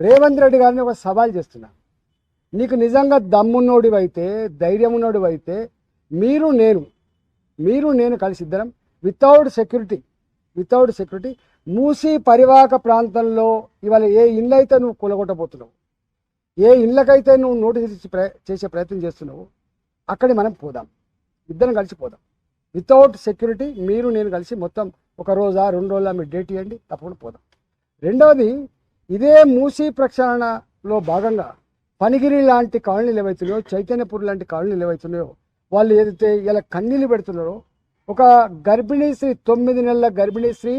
రేవంత్ రెడ్డి గారిని ఒక సవాల్ చేస్తున్నా. నీకు నిజంగా దమ్మున్నోడివైతే ధైర్యం ఉన్నోడివైతే మీరు నేను మీరు నేను కలిసి ఇద్దరం without security without security Musi పరివాహక ప్రాంతంలో ఇవాళ ఏ ఇల్లు అయితే నువ్వు కూలగొట్టబోతున్నావు ఏ ఇళ్ళకైతే నువ్వు నోటీస్ ప్ర చేసే ప్రయత్నం చేస్తున్నావు అక్కడికి మనం పోదాం. ఇద్దరం కలిసి పోదాం. వితౌట్ సెక్యూరిటీ మీరు నేను కలిసి మొత్తం ఒక రోజా రెండు రోజుల మీరు డేట్ ఇవ్వండి తప్పకుండా పోదాం. రెండవది ఇదే మూసీ ప్రక్షాళనలో భాగంగా పనిగిరి లాంటి కాలనీలు ఏవైతున్నాయో చైతన్యపూర్ లాంటి కాలనీలు ఏవైతున్నాయో వాళ్ళు ఏదైతే ఇలా కన్నీళ్ళు పెడుతున్నారో ఒక గర్భిణీ స్త్రీ తొమ్మిది నెలల గర్భిణీ స్త్రీ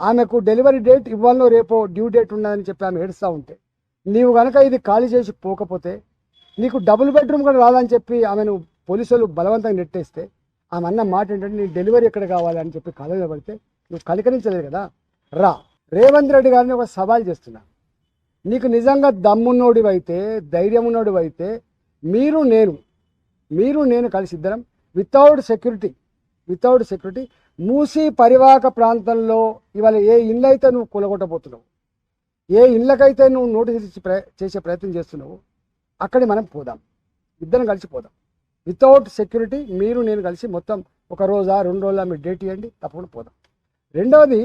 ఆమెకు డెలివరీ డేట్ ఇవ్వాలో రేపో డ్యూ డేట్ ఉన్నదని చెప్పి ఆమె ఏడుస్తూ ఉంటే నీవు కనుక ఇది ఖాళీ చేసి పోకపోతే నీకు డబుల్ బెడ్రూమ్ కూడా రాదని చెప్పి ఆమెను పోలీసులు బలవంతంగా నెట్టేస్తే ఆమె అన్న మాట ఏంటంటే నీ డెలివరీ ఎక్కడ కావాలని చెప్పి కాలేజీలో పడితే నువ్వు కలికరించలేదు కదా రా. రేవంత్ రెడ్డి గారిని ఒక సవాల్ చేస్తున్నా. నీకు నిజంగా దమ్మున్నోడివైతే ధైర్యం ఉన్నోడివైతే మీరు నేను మీరు నేను కలిసి ఇద్దరం without security without security Musi పరివాహక ప్రాంతంలో ఇవాళ ఏ ఇళ్ళైతే అయితే నువ్వు కూలగొట్టబోతున్నావు ఏ ఇళ్ళకైతే నువ్వు నోటీస్ ఇచ్చి ప్ర చేసే ప్రయత్నం చేస్తున్నావు అక్కడికి మనం పోదాం. ఇద్దరం కలిసి పోదాం. వితౌట్ సెక్యూరిటీ మీరు నేను కలిసి మొత్తం ఒక రోజా రెండు రోజుల మీరు డేట్ ఇవ్వండి తప్పకుండా పోదాం. రెండవది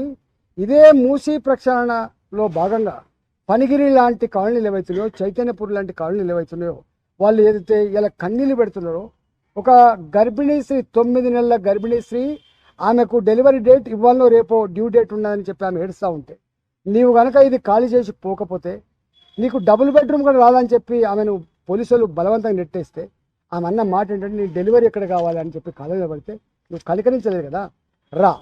ఇదే మూసీ ప్రక్షాళనలో భాగంగా పనిగిరి లాంటి కాలనీలు ఏవైతున్నాయో చైతన్యపూర్ లాంటి కాలనీలు ఏవైతున్నాయో వాళ్ళు ఏదైతే ఇలా కన్నీళ్ళు పెడుతున్నారో ఒక గర్భిణీ స్త్రీ తొమ్మిది నెలల గర్భిణీ స్త్రీ ఆమెకు డెలివరీ డేట్ ఇవ్వాలో రేపో డ్యూ డేట్ ఉన్నదని చెప్పి ఆమె ఏడుస్తూ ఉంటే నీవు కనుక ఇది ఖాళీ చేసి పోకపోతే నీకు డబుల్ బెడ్రూమ్ కూడా రాదని చెప్పి ఆమెను పోలీసులు బలవంతంగా నెట్టేస్తే ఆమె అన్న మాట ఏంటంటే నీ డెలివరీ ఎక్కడ కావాలి? అని చెప్పి కళలో పడితే నువ్వు కలికరించలేదు కదా రా.